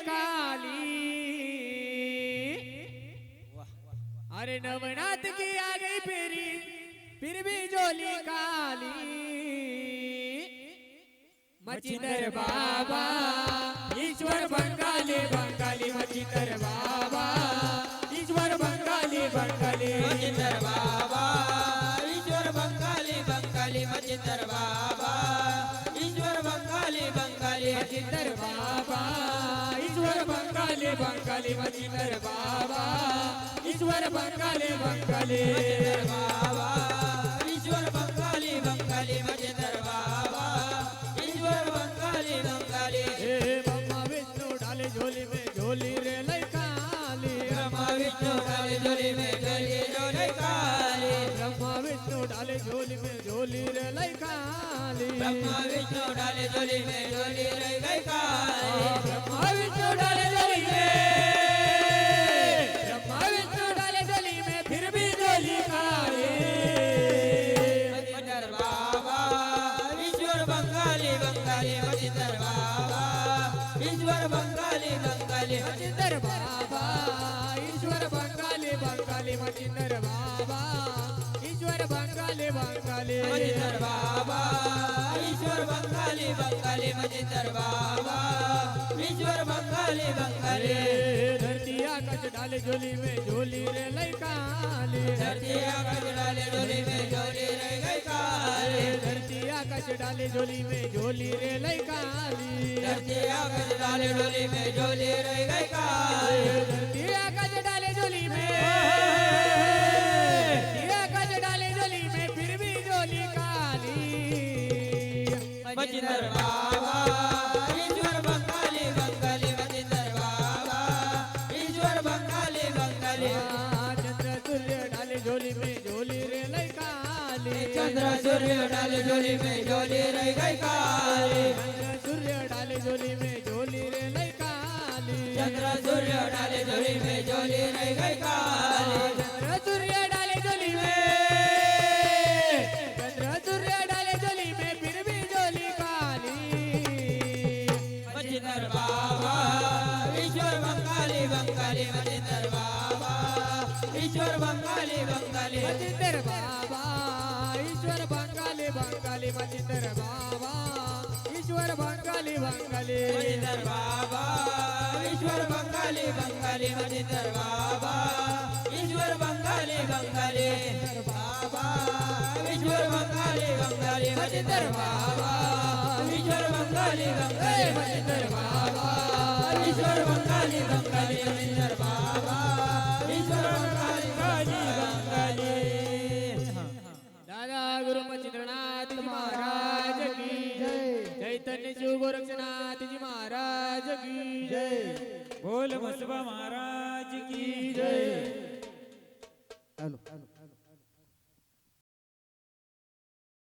काली। अरे नवनाथ की आ गई फेरी, फिर भी जोली काली। मचिंदर बाबा, ईश्वर बंगाली बंगाली मचिंदर बाबा, ईश्वर बंगाली बंगाली। मचिंदर बाबा, ईश्वर बंगाली बंगाली मचिंदर बाबा, ईश्वर बंगाली बंगाली मचिंदर बाबा। बंगाली बंगाली मचिंदर बाबा। ईश्वर बंगाली बंगाली बाबा। ईश्वर बंगाली बंगाली मचिंदर बाबा। ईश्वर बंगाली बंगाली। हे ब्रह्मा विष्णु डाले झोली में झोली रे लई काली। ब्रह्मा विष्णु काली जोली में जोली जोले काली। ब्रह्मा विष्णु डाले झोली में झोली रे लई काली। ब्रह्मा विष्णु डाले जोली में रह गई काली। ईश्वर बंगाली बंगाली म्हणजे मजिंदर बाबा ईश्वर बंगाली बंगाली म्हणजे मजिंदर बाबा ईश्वर बंगाली बंगाली म्हणजे मजिंदर बाबा ईश्वर बंगाली बंगाली मजिंदर बाबा ईश्वर बंगाली बंगाली. आकाश डाले झोली में झोली रे लई काली डाले डोली में डोली रह गई काली डाले झोली में झोली रे लई काली डाले डोली में डोली रह गई काली डाले झोली में। डाले झोली में फिर भी झोली काली। झोली रे लई काली। चंद्र सूर्य डाले डोली में डोली रह गई काली। चंद्र सूर्य डाले झोली में झोली रे लई काली। चंद्र सूर्य डाले डोली में डोली रह गई काली। चंद्र सूर्य डाले झोली में। चंद्र सूर्य डाले झोली में फिर भी झोली काली। मचिंदर बाबा ईश्वर बंगाली बंगाली मचिंदर बाबा। ईश्वर बंगाली बंगाली। मजिंदर बाबा ईश्वर बंगाली बंगाली मजिंदर बाबा। ईश्वर बंगाली बंगाली। मजिंदर बाबा ईश्वर बंगाली बंगाली मजिंदर बाबा। ईश्वर बंगाली बंगाली। बाबा ईश्वर बंगाली बंगाली मजिंदर बाबा। ईश्वर बंगाली बंगाली मजिंदर बाबा। ईश्वर बंगाली बंगाली मजिंदर बाबा। બોલ મસવા મહારાજ કી જય. Hello hello.